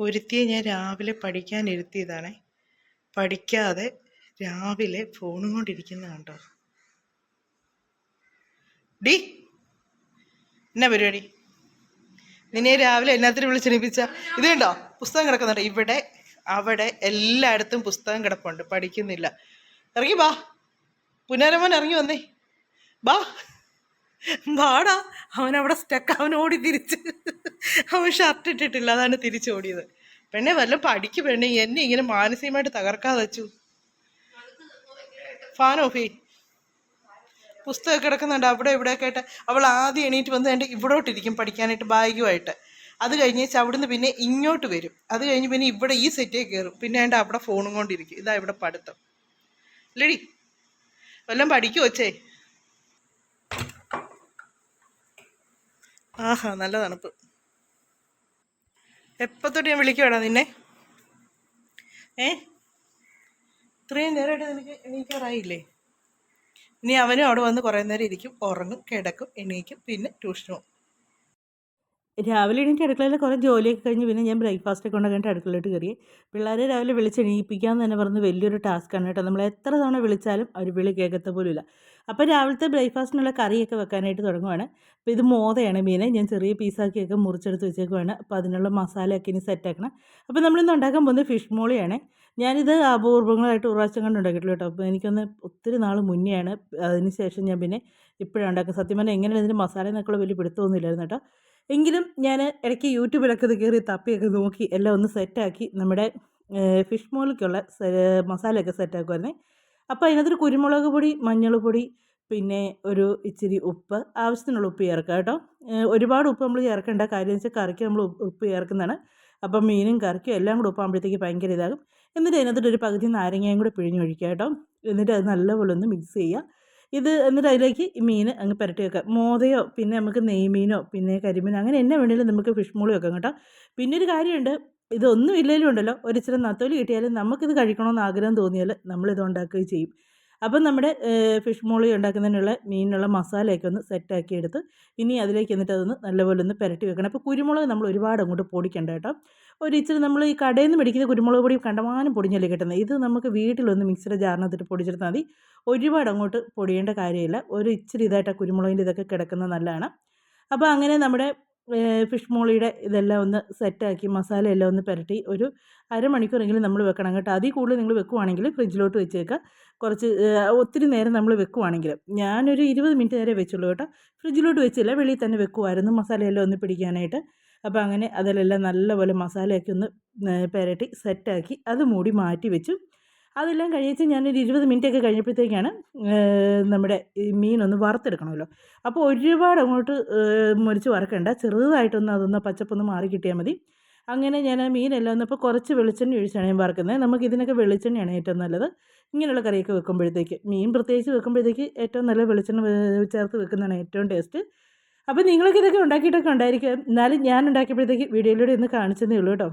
ഒരുത്തിയെ ഞാൻ രാവിലെ പഠിക്കാൻ ഇരുത്തിയതാണേ പഠിക്കാതെ രാവിലെ ഫോണും കൊണ്ടിരിക്കുന്ന കണ്ടോ? ഡി എന്നാ പരിപാടി? നിന്നെ രാവിലെ എന്നാത്തിന് വിളിച്ചെണിപ്പിച്ച ഇത് കണ്ടോ? പുസ്തകം കിടക്കുന്നുണ്ട്. ഇവിടെ അവിടെ എല്ലായിടത്തും പുസ്തകം കിടപ്പുണ്ട്. പഠിക്കുന്നില്ല. ഇറങ്ങി ബാ. പുനരമോൻ ഇറങ്ങി വന്നേ. ബാ. ബാടാ അവൻ അവിടെ സ്റ്റക്ക് അവൻ ഓടി തിരിച്ച്. അവൻ ഷർട്ട് ഇട്ടിട്ടില്ല അതാണ് തിരിച്ചോടിയത്. പെണ്ണെ വല്ല പഠിക്ക് പെണ്ണെ എന്നെ ഇങ്ങനെ മാനസികമായിട്ട് തകർക്കാതെ വെച്ചു. ഫാൻ ഓഫേ പുസ്തകം കിടക്കുന്നുണ്ട് അവിടെ ഇവിടെയൊക്കെ ആയിട്ട്. അവൾ ആദ്യം എണീറ്റ് വന്ന് എന്റെ ഇവിടോട്ടിരിക്കും പഠിക്കാനായിട്ട് ബാഗുമായിട്ട് അത് കഴിഞ്ഞ് അവിടുന്ന് പിന്നെ ഇങ്ങോട്ട് വരും. അത് കഴിഞ്ഞ് പിന്നെ ഇവിടെ ഈ സെറ്റേ കയറും. പിന്നെ എന്റെ അവിടെ ഫോണും കൊണ്ടിരിക്കും. ഇതാ ഇവിടെ പഠിത്തം. ഇല്ലടി. വല്ലതും പഠിക്കുമോ ഒച്ചേ ആഹാ നല്ല തണുപ്പ്. എപ്പോൾ തൊട്ട് ഞാൻ വിളിക്കുവാടാ നിന്നെ? ഏ? ഇത്രയും നേരമായിട്ട് നിനക്ക് എണീക്കാറായില്ലേ? ഇനി അവനും അവിടെ വന്ന് കുറേ നേരം ഇരിക്കും ഉറങ്ങും കിടക്കും എണീക്കും പിന്നെ ട്യൂഷനും രാവിലെ എണീറ്റ് അടുക്കളയിൽ കുറേ ജോലിയൊക്കെ കഴിഞ്ഞ് പിന്നെ ഞാൻ ബ്രേക്ക്ഫാസ്റ്റ് ഒക്കെ ഉണ്ടാക്കിയിട്ട് അടുക്കളയിലോട്ട് കയറി. പിള്ളേരെ രാവിലെ വിളിച്ച് എണീപ്പിക്കാന്ന് തന്നെ പറഞ്ഞ് വലിയൊരു ടാസ്ക്കാണ് കേട്ടോ. നമ്മൾ എത്ര തവണ വിളിച്ചാലും അവർ വിളി കേൾക്കത്ത പോലുമില്ല. അപ്പോൾ രാവിലത്തെ ബ്രേക്ക്ഫാസ്റ്റിനുള്ള കറിയൊക്കെ വെക്കാനായിട്ട് തുടങ്ങുവാണ്. അപ്പോൾ ഇത് മോതയാണ് മീനെ. ഞാൻ ചെറിയ പീസാക്കിയൊക്കെ മുറിച്ചെടുത്ത് വെച്ചേക്കുവാണ്. അപ്പോൾ അതിനുള്ള മസാലയൊക്കെ ഇനി സെറ്റാക്കണം. അപ്പോൾ നമ്മളിന്ന് ഉണ്ടാക്കാൻ പോകുന്നത് ഫിഷ് മോളിയാണ്. ഞാനിത് അപൂർവങ്ങളായിട്ട് പ്രാവശ്യം കണ്ട് ഉണ്ടാക്കിയിട്ടുള്ളൂ കേട്ടോ. അപ്പോൾ എനിക്കൊന്ന് ഒത്തിരി നാൾ മുന്നെയാണ്. അതിന് ശേഷം ഞാൻ പിന്നെ ഇപ്പോഴാണ് ഉണ്ടാക്കുക സത്യം പറഞ്ഞാൽ എങ്ങനെയാണ് ഇതിന്റെ മസാല എന്നൊക്കെ വലിയ പിടുത്തമൊന്നുമില്ലായിരുന്നു കേട്ടോ. എങ്കിലും ഞാൻ ഇടയ്ക്ക് യൂട്യൂബിലൊക്കെ ഇത് കയറി തപ്പിയൊക്കെ നോക്കി എല്ലാം ഒന്ന് സെറ്റാക്കി നമ്മുടെ ഫിഷ് മോളിലേക്കുള്ള മസാലയൊക്കെ സെറ്റാക്കുമായിരുന്നേ അപ്പോൾ അതിനകത്തൊരു കുരുമുളക് പൊടി മഞ്ഞൾ പൊടി പിന്നെ ഒരു ഇച്ചിരി ഉപ്പ് ആവശ്യത്തിനുള്ള ഉപ്പ് ചേർക്കുക കേട്ടോ. ഒരുപാട് ഉപ്പ് നമ്മൾ ചേർക്കേണ്ട കാര്യം വെച്ചാൽ കറിക്ക് നമ്മൾ ഉപ്പ് ചേർക്കുന്നതാണ്. അപ്പം മീനും കറിക്കും എല്ലാം കൂടെ ഉപ്പാകുമ്പോഴത്തേക്ക് ഭയങ്കര ഇതാകും. എന്നിട്ട് അതിനകത്തോട്ട് ഒരു പകുതി നാരങ്ങയും കൂടെ പിഴിഞ്ഞൊഴിക്കുക കേട്ടോ. എന്നിട്ട് അത് നല്ലപോലെ ഒന്ന് മിക്സ് ചെയ്യുക. ഇത് എന്നിട്ട് അതിലേക്ക് മീൻ അങ്ങ് പുരട്ടി വെക്കുക. മോതയോ പിന്നെ നമുക്ക് നെയ്മീനോ പിന്നെ കരിമീനോ അങ്ങനെ എന്നെ വേണമെങ്കിലും നമുക്ക് ഫിഷ് മോളി വെക്കാം കേട്ടോ. പിന്നെ ഒരു കാര്യമുണ്ട്. ഇതൊന്നും ഇല്ലെങ്കിലും ഉണ്ടല്ലോ. ഒരു ഇച്ചിരി നത്തോലി കിട്ടിയാലും നമുക്കിത് കഴിക്കണമെന്ന് ആഗ്രഹം തോന്നിയാൽ നമ്മളിത് ഉണ്ടാക്കുകയും ചെയ്യും. അപ്പം നമ്മുടെ ഫിഷ് മോളി ഉണ്ടാക്കുന്നതിനുള്ള മീനിനുള്ള മസാലയൊക്കെ ഒന്ന് സെറ്റാക്കി എടുത്ത് ഇനി അതിലേക്ക് എന്നിട്ട് അതൊന്ന് നല്ലപോലെ ഒന്ന് പുരട്ടി വെക്കണം. അപ്പോൾ കുരുമുളക് നമ്മൾ ഒരുപാട് അങ്ങോട്ട് പൊടിക്കണ്ട കേട്ടോ. ഒരു ഇച്ചിരി നമ്മൾ ഈ കടയിൽ നിന്ന് മേടിക്കുന്ന കുരുമുളക് പൊടി കണ്ടമാനം പൊടിഞ്ഞല്ലേ കിട്ടുന്നത്. ഇത് നമുക്ക് വീട്ടിലൊന്ന് മിക്സിയുടെ ജാറിനകത്തിട്ട് പൊടിച്ചെടുത്താൽ മതി. ഒരുപാട് അങ്ങോട്ട് പൊടിയേണ്ട കാര്യമില്ല. ഒരു ഇച്ചിരി ഇതായിട്ട് കുരുമുളകിന്റെ ഇതൊക്കെ കിടക്കുന്നത് നല്ലതാണ്. അപ്പോൾ അങ്ങനെ നമ്മുടെ ഫിഷ് മോളിയുടെ ഇതെല്ലാം ഒന്ന് സെറ്റാക്കി മസാല എല്ലാം ഒന്ന് പുരട്ടി ഒരു അരമണിക്കൂറെങ്കിലും നമ്മൾ വെക്കണം കേട്ടോ. അതിൽ കൂടുതൽ നിങ്ങൾ വെക്കുവാണെങ്കിൽ ഫ്രിഡ്ജിലോട്ട് വെച്ചേക്കുക കുറച്ച് ഒത്തിരി നേരം നമ്മൾ വെക്കുവാണെങ്കിൽ. ഞാനൊരു ഇരുപത് മിനിറ്റ് നേരെ വെച്ചുള്ളൂ കേട്ടോ. ഫ്രിഡ്ജിലോട്ട് വെച്ചില്ല വെളിയിൽ തന്നെ വെക്കുമായിരുന്നു മസാലയെല്ലാം ഒന്ന് പിടിക്കാനായിട്ട്. അപ്പോൾ അങ്ങനെ അതിലെല്ലാം നല്ലപോലെ മസാലയൊക്കെ ഒന്ന് പുരട്ടി സെറ്റാക്കി അത് മൂടി മാറ്റി വെച്ചു. അതെല്ലാം കഴിച്ച് ഞാനൊരു ഇരുപത് മിനിറ്റ് ഒക്കെ കഴിഞ്ഞപ്പോഴത്തേക്കാണ് നമ്മുടെ മീനൊന്ന് വറുത്തെടുക്കണമല്ലോ. അപ്പോൾ ഒരുപാട് അങ്ങോട്ട് മുറിച്ച് വറക്കണ്ട. ചെറുതായിട്ടൊന്ന് അതൊന്ന് പച്ചപ്പൊന്ന് മാറി കിട്ടിയാൽ മതി. അങ്ങനെ ഞാൻ മീനെല്ലാം ഒന്നപ്പോൾ കുറച്ച് വെളിച്ചെണ്ണ ഒഴിച്ചാണ് ഞാൻ വറക്കുന്നത്. നമുക്ക് ഇതിനൊക്കെ വെളിച്ചെണ്ണയാണ് ഏറ്റവും നല്ലത്. ഇങ്ങനെയുള്ള കറിയൊക്കെ വെക്കുമ്പോഴത്തേക്ക് മീൻ പ്രത്യേകിച്ച് വെക്കുമ്പോഴത്തേക്ക് ഏറ്റവും നല്ല വെളിച്ചെണ്ണ ചേർത്ത് വെക്കുന്നതാണ് ഏറ്റവും ടേസ്റ്റ്. അപ്പോൾ നിങ്ങളൊക്കെ ഇതൊക്കെ ഉണ്ടാക്കിയിട്ടൊക്കെ ഉണ്ടായിരിക്കും. എന്നാലും ഞാൻ ഉണ്ടാക്കിയപ്പോഴത്തേക്ക് വീഡിയോയിലൂടെ ഒന്ന് കാണിച്ചതേ ഉള്ളൂ കേട്ടോ.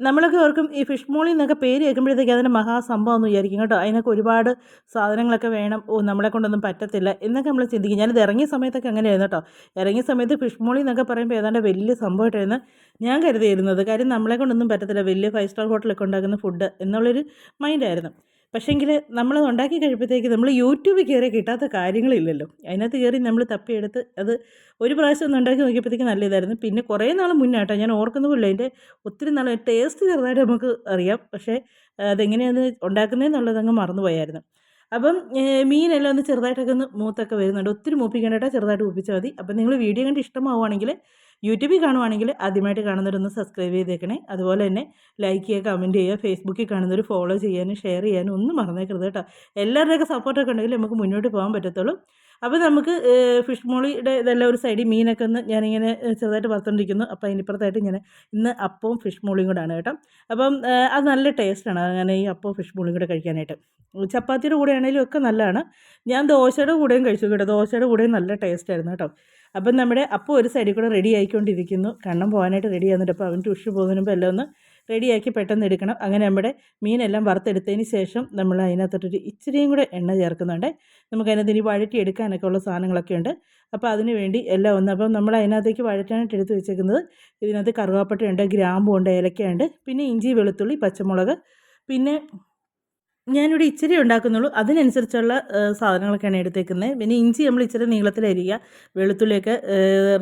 നമ്മളൊക്കെ ഓർക്കും ഈ ഫിഷ് മോളി എന്നൊക്കെ പേര് കേൾക്കുമ്പോഴത്തേക്ക് അതിന്റെ മഹാസംഭവം എന്ന് വിചാരിക്കും കേട്ടോ. അതിനൊക്കെ ഒരുപാട് സാധനങ്ങളൊക്കെ വേണം. ഓ നമ്മളെ കൊണ്ടൊന്നും പറ്റത്തില്ല എന്നൊക്കെ നമ്മൾ ചിന്തിക്കും. ഞാനിത് ഇറങ്ങിയ സമയത്തൊക്കെ അങ്ങനെയായിരുന്നു കേട്ടോ. ഇറങ്ങിയ സമയത്ത് ഫിഷ് മോളി എന്നൊക്കെ പറയുമ്പോൾ ഏതാണ്ട് വലിയ സംഭവമായിട്ടായിരുന്നു ഞാൻ കരുതിയിരുന്നത്. കാര്യം നമ്മളെ കൊണ്ടൊന്നും പറ്റത്തില്ല. വലിയ ഫൈവ് സ്റ്റാർ ഹോട്ടലൊക്കെ ഉണ്ടാക്കുന്ന ഫുഡ് എന്നുള്ളൊരു മൈൻഡായിരുന്നു പക്ഷേങ്കിൽ നമ്മൾ ഉണ്ടാക്കി കഴിയുമ്പോഴത്തേക്ക് നമ്മൾ യൂട്യൂബിൽ കയറി കിട്ടാത്ത കാര്യങ്ങളില്ലല്ലോ. അതിനകത്ത് കയറി നമ്മൾ തപ്പിയെടുത്ത് അത് ഒരു പ്രാവശ്യം ഒന്ന് ഉണ്ടാക്കി നോക്കിയപ്പോഴത്തേക്ക് നല്ല ഇതായിരുന്നു പിന്നെ കുറേ നാൾ മുന്നേട്ടോ ഞാൻ ഓർക്കുന്ന പോലെ അതിന്റെ ഒത്തിരി നാൾ ടേസ്റ്റ് ചെറുതായിട്ട് നമുക്ക് അറിയാം. പക്ഷേ അതെങ്ങനെയാണ് ഉണ്ടാക്കുന്നതെന്നുള്ളത് അങ്ങ് മറന്നുപോയായിരുന്നു അപ്പം മീനെല്ലാം ഒന്ന് ചെറുതായിട്ടൊക്കെ ഒന്ന് മൂത്തൊക്കെ വരുന്നുണ്ട്. ഒത്തിരി മൂപ്പിക്കേണ്ടിട്ട് ചെറുതായിട്ട് മൂപ്പിച്ചാൽ മതി. അപ്പം നിങ്ങൾ വീഡിയോ കണ്ട് ഇഷ്ടമാവുകയാണെങ്കിൽ യൂട്യൂബിൽ കാണുവാണെങ്കിൽ ആദ്യമായിട്ട് കാണുന്നവരൊന്ന് സബ്സ്ക്രൈബ് ചെയ്തേക്കണേ. അതുപോലെ തന്നെ ലൈക്ക് ചെയ്യുക കമന്റ് ചെയ്യുക ഫേസ്ബുക്കിൽ കാണുന്നവർ ഫോളോ ചെയ്യാനും ഷെയർ ചെയ്യാനും ഒന്നും മറന്നേക്കരുത് കേട്ടോ. എല്ലാവരുടെയൊക്കെ സപ്പോർട്ടൊക്കെ ഉണ്ടെങ്കിൽ നമുക്ക് മുന്നോട്ട് പോകാൻ പറ്റത്തുള്ളൂ. അപ്പോൾ നമുക്ക് ഫിഷ് മോളിയുടെ ഇതെല്ലാം ഒരു സൈഡിൽ മീനൊക്കെ ഒന്ന് ഞാനിങ്ങനെ ചെറുതായിട്ട് വറുത്തോണ്ടിരിക്കുന്നു. അപ്പോൾ അതിനിപ്പുറത്തായിട്ട് ഞാൻ ഇന്ന് അപ്പവും ഫിഷ് മോളിയും കൂടാണ് കേട്ടോ. അപ്പം അത് നല്ല ടേസ്റ്റാണ് അങ്ങനെ ഈ അപ്പവും ഫിഷ് മോളിയും കൂടെ കഴിക്കാനായിട്ട്. ചപ്പാത്തിയുടെ കൂടെ ആണെങ്കിലും ഒക്കെ നല്ലതാണ്. ഞാൻ ദോശയുടെ കൂടെയും കഴിച്ചു കേട്ടോ. ദോശയുടെ കൂടെയും നല്ല ടേസ്റ്റായിരുന്നു കേട്ടോ. അപ്പം നമ്മുടെ അപ്പോൾ ഒരു സൈഡിൽ കൂടെ റെഡി ആയിക്കൊണ്ടിരിക്കുന്നു. കണ്ണം പോകാനായിട്ട് റെഡി ആകുന്നുണ്ട് അപ്പോൾ അവൻ ട്യൂഷൻ പോകുന്നതിന് മുമ്പ് എല്ലാം ഒന്ന് റെഡിയാക്കി പെട്ടെന്ന് എടുക്കണം. അങ്ങനെ നമ്മുടെ മീനെല്ലാം വറുത്തെടുത്തതിന് ശേഷം നമ്മൾ അതിനകത്തോട്ടൊരു ഇച്ചിരിയും കൂടെ എണ്ണ ചേർക്കുന്നുണ്ട്. നമുക്ക് അതിനകത്ത് ഇനി വഴറ്റി എടുക്കാനൊക്കെ ഉള്ള സാധനങ്ങളൊക്കെ ഉണ്ട്. അപ്പോൾ അതിന് വേണ്ടി എല്ലാം ഒന്ന് അപ്പം നമ്മൾ അതിനകത്തേക്ക് വഴറ്റാനായിട്ട് എടുത്ത് വെച്ചേക്കുന്നത് ഇതിനകത്ത് കറുവാപ്പട്ടയുണ്ട് ഗ്രാമ്പുണ്ട് ഏലക്കയുണ്ട് പിന്നെ ഇഞ്ചി വെളുത്തുള്ളി പച്ചമുളക് പിന്നെ ഞാനിവിടെ ഇച്ചിരി ഉണ്ടാക്കുന്നുള്ളൂ. അതിനനുസരിച്ചുള്ള സാധനങ്ങളൊക്കെയാണ് എടുത്തേക്കുന്നത് പിന്നെ ഇഞ്ചി നമ്മൾ ഇച്ചിരി നീളത്തിലരിയുക. വെളുത്തുള്ളിയൊക്കെ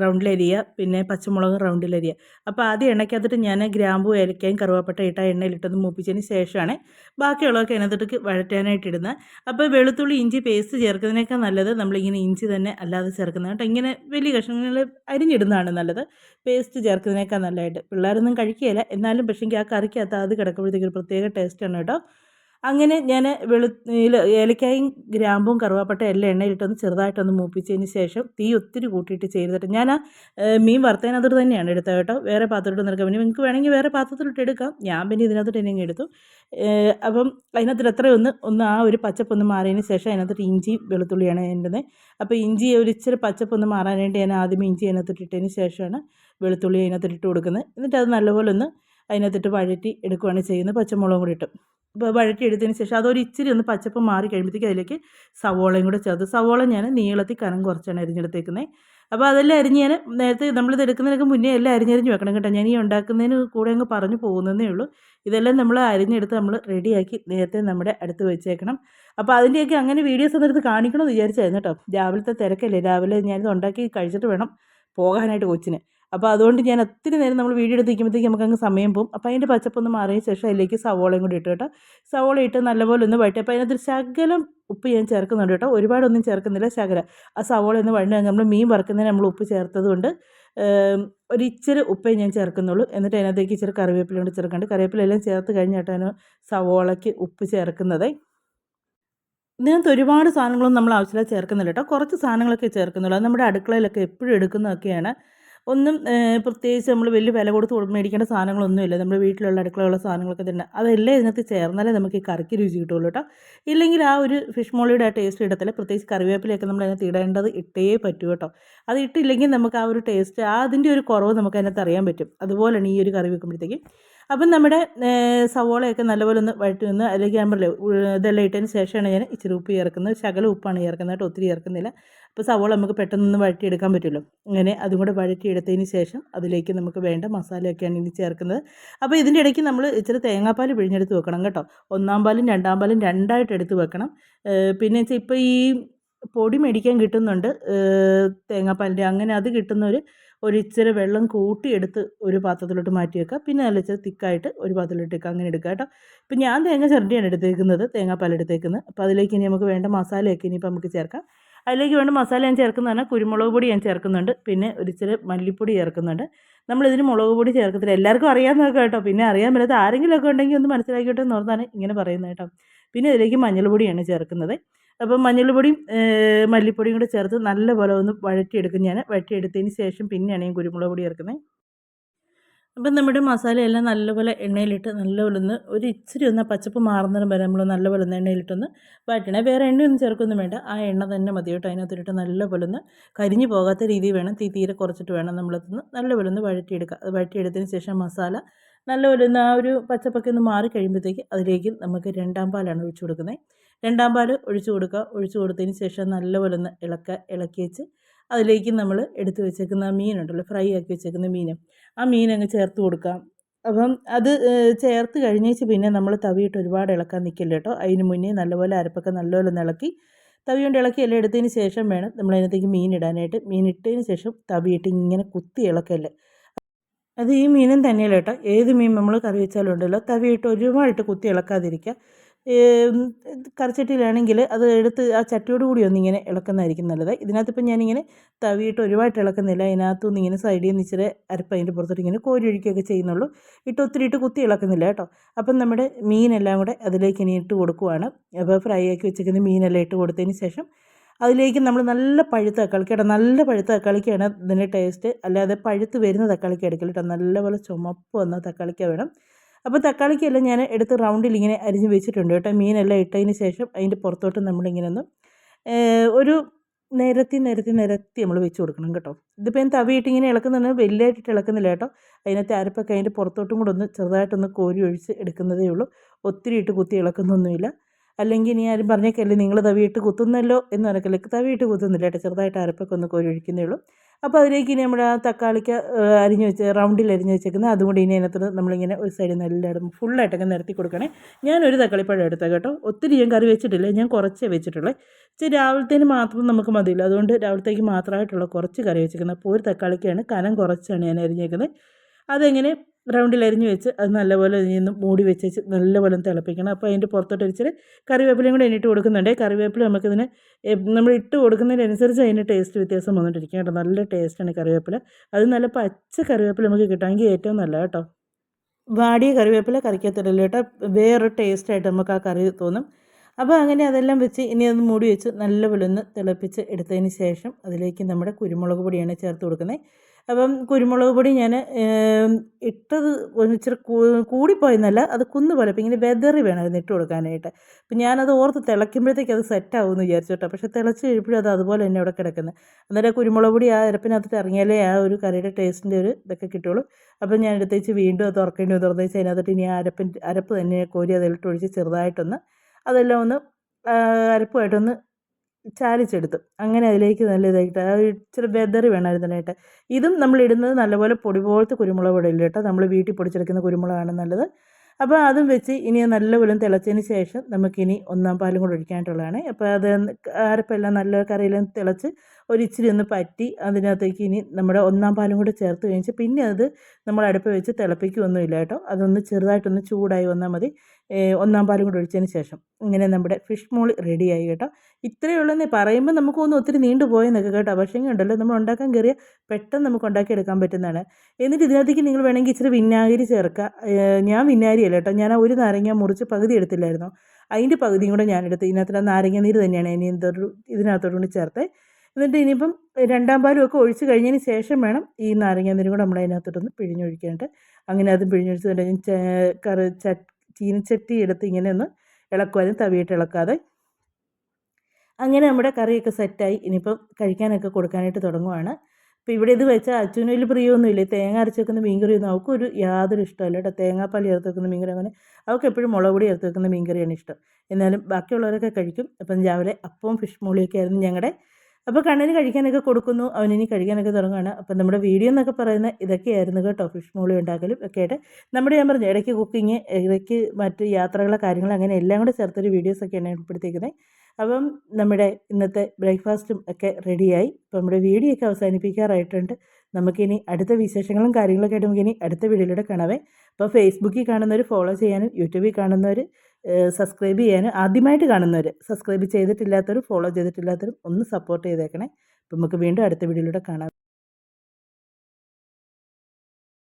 റൗണ്ടിലരിയുക. പിന്നെ പച്ചമുളക് റൗണ്ടിലരിയുക. അപ്പോൾ ആദ്യം എണ്ണയ്ക്കകത്തിട്ട് ഞാൻ ഗ്രാമ്പു ഏലക്കയും കറുവാപ്പട്ട ഇട്ട എണ്ണയിലിട്ടത് മൂപ്പിച്ചതിന് ശേഷമാണ് ബാക്കിയുള്ളതൊക്കെ അതിനകത്തിട്ട് വഴറ്റാനായിട്ട് ഇടുന്നത് അപ്പോൾ വെളുത്തുള്ളി ഇഞ്ചി പേസ്റ്റ് ചേർക്കുന്നതിനേക്കാൾ നല്ലത് നമ്മളിങ്ങനെ ഇഞ്ചി തന്നെ അല്ലാതെ ചേർക്കുന്നത്. കേട്ടോ ഇങ്ങനെ വലിയ കഷ്ണങ്ങൾ അരിഞ്ഞിടുന്നതാണ് നല്ലത്. പേസ്റ്റ് ചേർക്കുന്നതിനേക്കാൾ നല്ലതായിട്ട്. പിള്ളേരൊന്നും കഴിക്കുകയില്ല. എന്നാലും പക്ഷേ ആ കറിക്കകത്ത് അത് കിടക്കുമ്പോഴത്തേക്ക് ഒരു പ്രത്യേക ടേസ്റ്റാണ് കേട്ടോ. അങ്ങനെ ഞാൻ വെളു ഏലക്കായും ഗ്രാമ്പും കറുവാപ്പട്ട എല്ലാം എണ്ണയിലിട്ടൊന്ന് ചെറുതായിട്ടൊന്ന് മൂപ്പിച്ചതിന് ശേഷം തീ ഒത്തിരി കൂട്ടിയിട്ട് ചെയ്തിട്ട് ഞാൻ ആ മീൻ വറുത്തതിനകത്തോട്ട് തന്നെയാണ് എടുത്തത് കേട്ടോ. വേറെ പാത്രത്തിലോട്ട് നിൽക്കാം പിന്നെ നിങ്ങൾക്ക് വേണമെങ്കിൽ വേറെ പാത്രത്തിലോട്ട് എടുക്കാം. ഞാൻ പിന്നെ ഇതിനകത്തോട്ട് തന്നെ എടുത്തു. അപ്പം അതിനകത്ത് എത്രയൊന്ന് ഒന്ന് ആ ഒരു പച്ചപ്പൊന്ന് മാറിയതിന് ശേഷം അതിനകത്തോട്ട് ഇഞ്ചി വെളുത്തുള്ളിയാണ് എന്റെ അപ്പോൾ ഇഞ്ചി ഒരു ഇച്ചിരി പച്ചപ്പൊന്ന് മാറാൻ വേണ്ടി ഞാൻ ആദ്യം ഇഞ്ചി അതിനകത്തോട്ട് ഇട്ടതിന് ശേഷമാണ് വെളുത്തുള്ളി അതിനകത്തോട്ട് ഇട്ട് കൊടുക്കുന്നത്. എന്നിട്ട് അത് നല്ലപോലെ ഒന്ന് അതിനകത്തിട്ട് വഴറ്റി എടുക്കുകയാണ് ചെയ്യുന്നത്. പച്ചമുളകും കൂടി ഇട്ട്. അപ്പോൾ വഴറ്റി എടുത്തതിന് ശേഷം അതൊരു ഇച്ചിരി ഒന്ന് പച്ചപ്പ് മാറി കഴിയുമ്പോഴത്തേക്ക് അതിലേക്ക് സവോളയും കൂടെ ചേർത്ത്. സവോള ഞാൻ നീളത്തിൽ കനം കുറച്ചാണ് അരിഞ്ഞെടുത്തേക്കുന്നത് അപ്പോൾ അതെല്ലാം അരിഞ്ഞ് ഞാൻ നേരത്തെ നമ്മളിത് എടുക്കുന്നതിനൊക്കെ മുന്നേ എല്ലാം അരിഞ്ഞരിഞ്ഞ് വെക്കണം കേട്ടോ. ഞാൻ ഈ ഉണ്ടാക്കുന്നതിന് കൂടെ അങ്ങ് പറഞ്ഞു പോകുന്നതേ ഉള്ളൂ. ഇതെല്ലാം നമ്മൾ അരിഞ്ഞെടുത്ത് നമ്മൾ റെഡിയാക്കി നേരത്തെ നമ്മുടെ അടുത്ത് വെച്ചേക്കണം. അപ്പോൾ അതിന്റെയൊക്കെ അങ്ങനെ വീഡിയോസ് ഒന്നും എടുത്ത് കാണിക്കണമെന്ന് വിചാരിച്ചായിരുന്നു കേട്ടോ. രാവിലത്തെ തിരക്കല്ലേ? രാവിലെ ഞാനിത് ഉണ്ടാക്കി കഴിച്ചിട്ട് വേണം പോകാനായിട്ട് കൊച്ചിന്. അപ്പോൾ അതുകൊണ്ട് ഞാൻ ഒത്തിരി നേരം നമ്മൾ വീഡിയോ എടുത്ത് നമുക്ക് അങ്ങ് സമയം പോകും. അപ്പോൾ അതിന്റെ പച്ചപ്പൊന്ന് മാറിയ ശേഷം അതിലേക്ക് സവോളയും കൂടി ഇട്ട് കേട്ടോ. സവോള ഇട്ട് നല്ലപോലെ ഒന്ന് വഴറ്റി. അപ്പോൾ അതിനകത്ത് ശകലം ഉപ്പ് ഞാൻ ചേർക്കുന്നുണ്ട് കേട്ടോ. ഒരുപാടൊന്നും ചേർക്കുന്നില്ല ശകലം. ആ സവോള ഒന്ന് വഴി നമ്മൾ മീൻ വറുക്കുന്നതിന് നമ്മൾ ഉപ്പ് ചേർത്തത് കൊണ്ട് ഏം, ഒരു ഇച്ചിരി ഉപ്പേ ഞാൻ ചേർക്കുന്നുള്ളൂ. എന്നിട്ട് അതിനകത്തേക്ക് ഇച്ചിരി കറിവേപ്പില കൊണ്ട് ചേർക്കുന്നുണ്ട്. കറിവേപ്പില എല്ലാം ചേർത്ത് കഴിഞ്ഞിട്ടാണ് സവോളയ്ക്ക് ഉപ്പ് ചേർക്കുന്നത്. ഇതിനകത്ത് ഒരുപാട് സാധനങ്ങളൊന്നും നമ്മൾ ആവശ്യമില്ല ചേർക്കുന്നില്ല കേട്ടോ. കുറച്ച് സാധനങ്ങളൊക്കെ ചേർക്കുന്നുള്ളൂ. അത് നമ്മുടെ അടുക്കളയിലൊക്കെ എപ്പോഴും എടുക്കുന്നതൊക്കെയാണ്. ഒന്നും പ്രത്യേകിച്ച് നമ്മൾ വലിയ വില കൊടുത്ത് കൊടു- മേടിക്കേണ്ട സാധനങ്ങളൊന്നുമില്ല. നമ്മുടെ വീട്ടിലുള്ള അടുക്കളയുള്ള സാധനങ്ങളൊക്കെ തന്നെ. അതെല്ലാം ഇതിനകത്ത് ചേർന്നാലേ നമുക്ക് ഈ കറിക്ക് രുചി കിട്ടുള്ളൂ കേട്ടോ. ഇല്ലെങ്കിൽ ആ ഒരു ഫിഷ് മോളിയുടെ ആ ടേസ്റ്റ് ഇടത്തില്ല. പ്രത്യേകിച്ച് കറിവേപ്പിലയൊക്കെ നമ്മൾ അതിനകത്ത് ഇടേണ്ടത് ഇട്ടേ പറ്റൂ കേട്ടോ. അത് ഇട്ടില്ലെങ്കിൽ നമുക്ക് ആ ഒരു ടേസ്റ്റ് അതിന്റെ ഒരു കുറവ് നമുക്ക് അതിനകത്ത് അറിയാൻ പറ്റും. അതുപോലെയാണ് ഈ ഒരു കറി വെക്കുമ്പോഴത്തേക്കും. അപ്പം നമ്മുടെ സവോളയൊക്കെ നല്ലപോലെ ഒന്ന് വഴറ്റി നിന്ന് അല്ലെങ്കിൽ ഞാൻ ഇതെല്ലാം ഇട്ടതിന് ശേഷമാണ് ഞാൻ ഇച്ചിരി ഉപ്പ് ചേർക്കുന്നത്. ശകല ഉപ്പാണ് ചേർക്കുന്നത് കേട്ടോ. ഒത്തിരി ചേർക്കുന്നില്ല. അപ്പോൾ സവോള നമുക്ക് പെട്ടെന്ന് വഴറ്റിയെടുക്കാൻ പറ്റുമല്ലോ. അങ്ങനെ അതും കൂടെ വഴറ്റിയെടുത്തതിന് ശേഷം അതിലേക്ക് നമുക്ക് വേണ്ട മസാലയൊക്കെയാണ് ഇനി ചേർക്കുന്നത്. അപ്പോൾ ഇതിന്റെ ഇടയ്ക്ക് നമ്മൾ ഇച്ചിരി തേങ്ങാപ്പാൽ പിഴിഞ്ഞെടുത്ത് വെക്കണം കേട്ടോ. ഒന്നാം പാലും രണ്ടാം പാലും രണ്ടായിട്ട് എടുത്ത് വെക്കണം. പിന്നെ വെച്ചാൽ ഇപ്പോൾ ഈ പൊടി മേടിക്കാൻ കിട്ടുന്നുണ്ട്. തേങ്ങാപ്പാലിന്റെ അങ്ങനെ അത് കിട്ടുന്നവർ ഒരു ഇച്ചിരി വെള്ളം കൂട്ടിയെടുത്ത് ഒരു പാത്രത്തിലോട്ട് മാറ്റി വെക്കുക. പിന്നെ നല്ല ഇച്ചിരി തിക്കായിട്ട് ഒരു പാത്രത്തിലോട്ട് വെക്കുക അങ്ങനെ എടുക്കുക കേട്ടോ. ഇപ്പം ഞാൻ തേങ്ങ ചിരണ്ടിയാണ് എടുത്തേക്കുന്നത്. തേങ്ങാപ്പാൽ എടുത്തേക്കുന്നത്. അപ്പോൾ അതിലേക്ക് ഇനി നമുക്ക് വേണ്ട മസാലയൊക്കെ ഇനിയിപ്പോൾ നമുക്ക് ചേർക്കാം. അതിലേക്ക് വേണ്ട മസാല ഞാൻ ചേർക്കുന്നതാണ് കുരുമുളക് പൊടി ഞാൻ ചേർക്കുന്നുണ്ട്. പിന്നെ ഒരു ഇച്ചിരി മല്ലിപ്പൊടി ചേർക്കുന്നുണ്ട്. നമ്മളിതിന് മുളക് പൊടി ചേർക്കത്തില്ല. എല്ലാവർക്കും അറിയാമെന്നൊക്കെ കേട്ടോ. പിന്നെ അറിയാൻ പറ്റാത്ത ആരെങ്കിലുമൊക്കെ ഉണ്ടെങ്കിൽ ഒന്ന് മനസ്സിലാക്കിയിട്ട് ഓർത്താണ് ഇങ്ങനെ പറയുന്നത് കേട്ടോ. പിന്നെ ഇതിലേക്ക് മഞ്ഞൾപ്പൊടിയാണ് ചേർക്കുന്നത്. അപ്പം മഞ്ഞൾപ്പൊടിയും മല്ലിപ്പൊടിയും കൂടെ ചേർത്ത് നല്ലപോലെ ഒന്ന് വഴറ്റിയെടുക്കും ഞാൻ. വഴറ്റിയെടുത്തതിന് ശേഷം പിന്നെയാണ് ഞാൻ കുരുമുളക് പൊടി ചേർക്കുന്നത്. അപ്പം നമ്മുടെ മസാലയെല്ലാം നല്ലപോലെ എണ്ണയിലിട്ട് നല്ലപോലെ ഒന്ന് ഒരു ഇച്ചിരി ഒന്ന് പച്ചപ്പ് മാറുന്നതിന് വരെ നമ്മൾ നല്ലപോലെ ഒന്ന് എണ്ണയിലിട്ടൊന്ന് വഴറ്റണേ. വേറെ എണ്ണയൊന്നും ചേർക്കൊന്നും വേണ്ട. ആ എണ്ണ തന്നെ മതി കേട്ടോ. അതിനകത്തിട്ട് നല്ലപോലെ ഒന്ന് കരിഞ്ഞു പോകാത്ത രീതിയിൽ വേണം. തീ തീരെ കുറച്ചിട്ട് വേണം നമ്മളതൊന്ന് നല്ലപോലെ ഒന്ന് വഴറ്റിയെടുക്കുക അത് വഴറ്റിയെടുത്തതിന് ശേഷം മസാല നല്ലപോലെ ഒന്ന് ആ ഒരു പച്ചപ്പൊക്കെ ഒന്ന് മാറി കഴിയുമ്പോഴത്തേക്ക് അതിലേക്ക് നമുക്ക് രണ്ടാം പാലാണ് ഒഴിച്ചു കൊടുക്കുന്നത്. രണ്ടാം പാൽ ഒഴിച്ചു കൊടുക്കുക. ഒഴിച്ചു കൊടുത്തതിന് ശേഷം നല്ലപോലെ ഒന്ന് ഇളക്കുക ഇളക്കി വെച്ച് അതിലേക്ക് നമ്മൾ എടുത്ത് വെച്ചേക്കുന്ന ആ മീനുണ്ടല്ലോ ഫ്രൈ ആക്കി വെച്ചേക്കുന്ന മീൻ ആ മീൻ അങ്ങ് ചേർത്ത് കൊടുക്കാം. അപ്പം അത് ചേർത്ത് കഴിഞ്ഞേച്ച് പിന്നെ നമ്മൾ തവിയിട്ട് ഒരുപാട് ഇളക്കാൻ നിൽക്കില്ല കേട്ടോ. അതിന് മുന്നേ നല്ലപോലെ അരപ്പൊക്കെ നല്ലപോലെ ഇളക്കി തവി കൊണ്ട് ഇളക്കി എല്ലാം എടുത്തതിന് ശേഷം വേണം നമ്മൾ അതിനകത്തേക്ക് മീൻ ഇടാനായിട്ട്. മീൻ ഇട്ടതിന് ശേഷം തവിയിട്ട് ഇങ്ങനെ കുത്തി ഇളക്കല്ലേ അത് ഈ മീനും തന്നെയല്ല കേട്ടോ. ഏത് മീൻ നമ്മൾ കറി വെച്ചാലും ഉണ്ടല്ലോ തവിയിട്ട് ഒരുപാടിട്ട് കുത്തി ഇളക്കാതിരിക്കുക. കറിച്ചട്ടിയിലാണെങ്കിൽ അത് എടുത്ത് ആ ചട്ടിയോട് കൂടി ഒന്നിങ്ങനെ ഇളക്കുന്നതായിരിക്കും നല്ലത്. ഇതിനകത്ത് ഇപ്പം ഞാനിങ്ങനെ തവിയിട്ട് ഒരുപാട് ഇളക്കുന്നില്ല. അതിനകത്തുനിന്ന് ഇങ്ങനെ സൈഡിൽ നിന്ന് ഇച്ചിരി അരപ്പ് അതിന്റെ പുറത്തോട്ട് ഇങ്ങനെ കോരി ഒഴിക്കുകയൊക്കെ ചെയ്യുന്നുള്ളൂ. ഇട്ട് ഒത്തിരി ഇട്ട് കുത്തി ഇളക്കുന്നില്ല കേട്ടോ. അപ്പം നമ്മുടെ മീനെല്ലാം കൂടെ അതിലേക്ക് ഇനി ഇട്ട് കൊടുക്കുവാണ്. അപ്പോൾ ഫ്രൈ ആക്കി വെച്ചിരിക്കുന്ന മീനെല്ലാം ഇട്ട് കൊടുത്തതിന് ശേഷം അതിലേക്ക് നമ്മൾ നല്ല പഴുത്ത തക്കാളിക്ക് കേട്ടോ നല്ല പഴുത്ത തക്കാളിക്കാണ് ഇതിന്റെ ടേസ്റ്റ്. അല്ലാതെ പഴുത്ത് വരുന്ന തക്കാളിക്ക് എടുക്കൽ കേട്ടോ. നല്ലപോലെ ചുമപ്പ് വന്ന തക്കാളിക്ക വേണം. അപ്പോൾ തക്കാളിക്കെല്ലാം ഞാൻ എടുത്ത് റൗണ്ടിൽ ഇങ്ങനെ അരിഞ്ഞ് വെച്ചിട്ടുണ്ട് കേട്ടോ. മീനെല്ലാം ഇട്ടതിന് ശേഷം അതിന്റെ പുറത്തോട്ട് നമ്മളിങ്ങനെ ഒന്ന് ഒരു നിരത്തി നിരത്തി നിരത്തി നമ്മൾ വെച്ച് കൊടുക്കണം കേട്ടോ. ഇതിപ്പോൾ ഞാൻ തവിയിട്ട് ഇങ്ങനെ ഇളക്കുന്നുണ്ടെങ്കിൽ വലിയതായിട്ട് ഇളക്കുന്നില്ല കേട്ടോ. അതിനകത്ത് അരപ്പൊക്കെ അതിന്റെ പുറത്തോട്ടും കൂടെ ഒന്ന് ചെറുതായിട്ടൊന്ന് കോരി ഒഴിച്ച് എടുക്കുന്നതേ ഉള്ളൂ. ഒത്തിരി ഇട്ട് കുത്തി ഇളക്കുന്നൊന്നുമില്ല. അല്ലെങ്കിൽ ഇനി ആരും പറഞ്ഞേക്കല്ലേ നിങ്ങൾ തവിയിട്ട് കുത്തുന്നല്ലോ എന്ന് പറയക്കല്ലേ തവിയിട്ട് കുത്തുന്നില്ല കേട്ടോ. ചെറുതായിട്ട് അരപ്പൊക്കെ ഒന്ന് കോരി ഒഴിക്കുന്നേ ഉള്ളൂ. അപ്പോൾ അതിലേക്ക് ഇനി നമ്മുടെ ആ തക്കാളിക്ക് അരിഞ്ഞു വെച്ച് റൗണ്ടിൽ അരിഞ്ഞ് വെച്ചേക്കുന്നത് അതും കൂടി ഇനി അതിനകത്ത് നമ്മളിങ്ങനെ ഒരു സൈഡിൽ നിന്ന് എല്ലായിടും ഫുള്ളായിട്ടൊക്കെ നിരത്തി കൊടുക്കണേ. ഞാനൊരു തക്കാളിപ്പഴം എടുത്ത കേട്ടോ. ഒത്തിരി ഞാൻ കറി വെച്ചിട്ടില്ല. ഞാൻ കുറച്ചേ വെച്ചിട്ടുള്ളൂ. ഇച്ചിരി രാവിലത്തേന് മാത്രം നമുക്ക് മതിയില്ല. അതുകൊണ്ട് രാവിലത്തേക്ക് മാത്രമായിട്ടുള്ള കുറച്ച് കറി വെച്ചേക്കുന്നത് അപ്പോൾ ഒരു തക്കാളിക്കാണ്. കനം കുറച്ചാണ് ഞാൻ അരിഞ്ഞേക്കുന്നത്. അതെങ്ങനെ റൗണ്ടിൽ അരിഞ്ഞ് വെച്ച് അത് നല്ലപോലെ നിന്ന് മൂടി വെച്ച് നല്ലപോലെ ഒന്ന് തിളപ്പിക്കണം. അപ്പോൾ അതിന്റെ പുറത്തോട്ട് ഇച്ചിരി കറിവേപ്പിലയും കൂടെ ഇട്ട് കൊടുക്കുന്നുണ്ട്. കറിവേപ്പില നമുക്കിതിന് നമ്മൾ ഇട്ട് കൊടുക്കുന്നതിനനുസരിച്ച് അതിന്റെ ടേസ്റ്റ് വ്യത്യാസം വന്നിട്ടിരിക്കും കേട്ടോ. നല്ല ടേസ്റ്റാണ് കറിവേപ്പില. അത് നല്ല പച്ച കറിവേപ്പില നമുക്ക് കിട്ടാമെങ്കിൽ ഏറ്റവും നല്ല കേട്ടോ. വാടിയ കറിവേപ്പില കറിക്കത്തില്ല കേട്ടോ. വേറൊരു ടേസ്റ്റായിട്ട് നമുക്ക് ആ കറി തോന്നും. അപ്പോൾ അങ്ങനെ അതെല്ലാം വെച്ച് ഇനി അത് മൂടി വെച്ച് നല്ലപോലെ ഒന്ന് തിളപ്പിച്ച് എടുത്തതിന് ശേഷം അതിലേക്ക് നമ്മുടെ കുരുമുളക് പൊടിയാണ് ചേർത്ത് കൊടുക്കുന്നത്. അപ്പം കുരുമുളക് പൊടി ഞാൻ ഇട്ടത് ഇച്ചിരി കൂടിപ്പോയെന്നല്ല അത് കുന്ന് പോലെ ഇങ്ങനെ വെതറി വേണമായിരുന്നു ഇട്ട് കൊടുക്കാനായിട്ട്. അപ്പം ഞാനത് ഓർത്ത് തിളയ്ക്കുമ്പോഴത്തേക്ക് അത് സെറ്റ് ആവുമെന്ന് വിചാരിച്ചു കേട്ടോ. പക്ഷേ തിളച്ച് കഴിയുമ്പോഴും അത് അതുപോലെ തന്നെ അവിടെ കിടക്കുന്നത് അന്നേരം ആ കുരുമുളക് പൊടി ആ അരപ്പിനകത്ത് ഇറങ്ങിയാലേ ആ ഒരു കറിയുടെ ടേസ്റ്റിന്റെ ഒരു ഇതൊക്കെ കിട്ടുള്ളൂ അപ്പം ഞാൻ എടുത്തേച്ച് വീണ്ടും അത് തുറക്കേണ്ടി വന്നു. തുറന്നേച്ച് അതിനകത്തിട്ട് ഇനി ആ അരപ്പ് അരപ്പ് തന്നെ കോരി അതിലിട്ട് ഒഴിച്ച് ചെറുതായിട്ടൊന്ന് അതെല്ലാം ഒന്ന് അരപ്പുമായിട്ടൊന്ന് ചാലിച്ചെടുത്തു. അങ്ങനെ അതിലേക്ക് നല്ല ഇതായിട്ട് ആ ഇച്ചിരി ബെതറി വേണമായിരുന്നതായിട്ട് ഇതും നമ്മൾ ഇടുന്നത് നല്ലപോലെ പൊടി പോലത്തെ കുരുമുളക് പൊടി ഇല്ല കേട്ടോ നമ്മൾ വീട്ടിൽ പൊടിച്ചെടുക്കുന്ന കുരുമുളകാണ് നല്ലത്. അപ്പോൾ അതും വെച്ച് ഇനി നല്ലപോലെ തിളച്ചതിന് ശേഷം നമുക്കിനി ഒന്നാം പാലും കൂടെ ഒഴിക്കാനായിട്ടുള്ളതാണ്. അപ്പോൾ അത് അരപ്പെല്ലാം നല്ല കറിയെല്ലാം തിളച്ച് ഒരിച്ചിരി ഒന്ന് പറ്റി അതിനകത്തേക്ക് ഇനി നമ്മുടെ ഒന്നാം പാലും കൂടെ ചേർത്ത് കഴിഞ്ഞ് പിന്നെ അത് നമ്മൾ അടുപ്പ് വെച്ച് തിളപ്പിക്കുകയൊന്നുമില്ല കേട്ടോ. അതൊന്ന് ചെറുതായിട്ടൊന്ന് ചൂടായി വന്നാൽ മതി. ഒന്നാം പാലും കൂടി ഒഴിച്ചതിന് ശേഷം. ഇങ്ങനെ നമ്മുടെ ഫിഷ് മോളി റെഡിയായി കേട്ടോ. ഇത്രയേ ഉള്ളൂന്നേ പറയുമ്പോൾ നമുക്കൊന്ന് ഒത്തിരി നീണ്ടു പോയെന്നൊക്കെ കേട്ടോ. പക്ഷേ ഉണ്ടല്ലോ. നമ്മൾ ഉണ്ടാക്കാൻ കയറിയ പെട്ടെന്ന് നമുക്ക് ഉണ്ടാക്കിയെടുക്കാൻ പറ്റുന്നതാണ്. എന്നിട്ട് ഇതിനകത്തേക്ക് നിങ്ങൾ വേണമെങ്കിൽ ഇച്ചിരി വിനാഗിരി ചേർക്കുക. ഞാൻ വിനാഗിരിയല്ല കേട്ടോ. ഞാൻ ഒരു നാരങ്ങ മുറിച്ച് പകുതി എടുത്തില്ലായിരുന്നു. അതിന്റെ പകുതിയും കൂടെ ഞാനെടുത്ത് ഇതിനകത്ത് നാരങ്ങ നീര് തന്നെയാണ് ഇനി എന്തൊരു ഇതിനകത്തോട് കൂടി ചേർത്ത്. എന്നിട്ട് ഇനിയിപ്പം രണ്ടാം പാലും ഒക്കെ ഒഴിച്ച് കഴിഞ്ഞതിന് ശേഷം വേണം ഈ നാരങ്ങ നീരും കൂടെ നമ്മൾ അതിനകത്തോട്ടൊന്ന് പിഴിഞ്ഞൊഴിക്കാനായിട്ട്. അങ്ങനെ അതും പിഴിഞ്ഞൊഴിച്ച് ഞാൻ കറി ചീനച്ചട്ടി എടുത്ത് ഇങ്ങനെ ഒന്ന് ഇളക്കുവാനും തവിയിട്ട് ഇളക്കാതെ. അങ്ങനെ നമ്മുടെ കറിയൊക്കെ സെറ്റായി. ഇനിയിപ്പം കഴിക്കാനൊക്കെ കൊടുക്കാനായിട്ട് തുടങ്ങുവാണ്. അപ്പോൾ ഇവിടെ ഇത് വെച്ചാൽ അച്ഛനും വലിയ പ്രിയമൊന്നുമില്ല. തേങ്ങ അരച്ച് വെക്കുന്ന മീൻകറിയൊന്നും അവൾക്കൊരു യാതൊരു ഇഷ്ടമല്ല കേട്ടോ. തേങ്ങാപ്പാൽ ചേർത്ത് വെക്കുന്ന മീൻകറി അങ്ങനെ അവൾക്ക് എപ്പോഴും മുളക് പൊടി ചേർത്ത് വെക്കുന്ന മീൻകറിയാണ് ഇഷ്ടം. എന്നാലും ബാക്കിയുള്ളവരൊക്കെ കഴിക്കും. അപ്പം രാവിലെ അപ്പവും ഫിഷ് മോളിയൊക്കെ ആയിരുന്നു ഞങ്ങളുടെ അപ്പോൾ കണ്ണിന് കഴിക്കാനൊക്കെ കൊടുക്കുന്നു അവനിനി കഴിക്കാനൊക്കെ തുടങ്ങുകയാണ് അപ്പം നമ്മുടെ വീഡിയോ എന്നൊക്കെ പറയുന്ന ഇതൊക്കെയായിരുന്നു കേട്ടോ ഫിഷ് മോളി ഉണ്ടാക്കലും ഒക്കെ ആയിട്ട്. നമ്മുടെ ഞാൻ പറഞ്ഞു ഇടയ്ക്ക് കുക്കിങ് ഇടയ്ക്ക് മറ്റ് യാത്രകളെ കാര്യങ്ങൾ അങ്ങനെ എല്ലാം കൂടെ ചേർത്തൊരു വീഡിയോസൊക്കെയാണ് ഉൾപ്പെടുത്തിയിരിക്കുന്നത് അപ്പം നമ്മുടെ ഇന്നത്തെ ബ്രേക്ക്ഫാസ്റ്റും ഒക്കെ റെഡിയായി. അപ്പം നമ്മുടെ വീഡിയോ ഒക്കെ അവസാനിപ്പിക്കാറായിട്ടുണ്ട്. നമുക്കിനി അടുത്ത വിശേഷങ്ങളും കാര്യങ്ങളൊക്കെ ആയിട്ട് നമുക്കിനി അടുത്ത വീഡിയോയിലൂടെ കാണാവേ. അപ്പോൾ ഫേസ്ബുക്കിൽ കാണുന്നവർ ഫോളോ ചെയ്യാനും യൂട്യൂബിൽ കാണുന്നവർ സബ്സ്ക്രൈബ് ചെയ്യാനും ആദ്യമായിട്ട് കാണുന്നവർ സബ്സ്ക്രൈബ് ചെയ്തിട്ടില്ലാത്തവരും ഫോളോ ചെയ്തിട്ടില്ലാത്തവരും ഒന്ന് സപ്പോർട്ട് ചെയ്തേക്കണേ. അപ്പം നമുക്ക് വീണ്ടും അടുത്ത വീഡിയോയിലൂടെ കാണാം.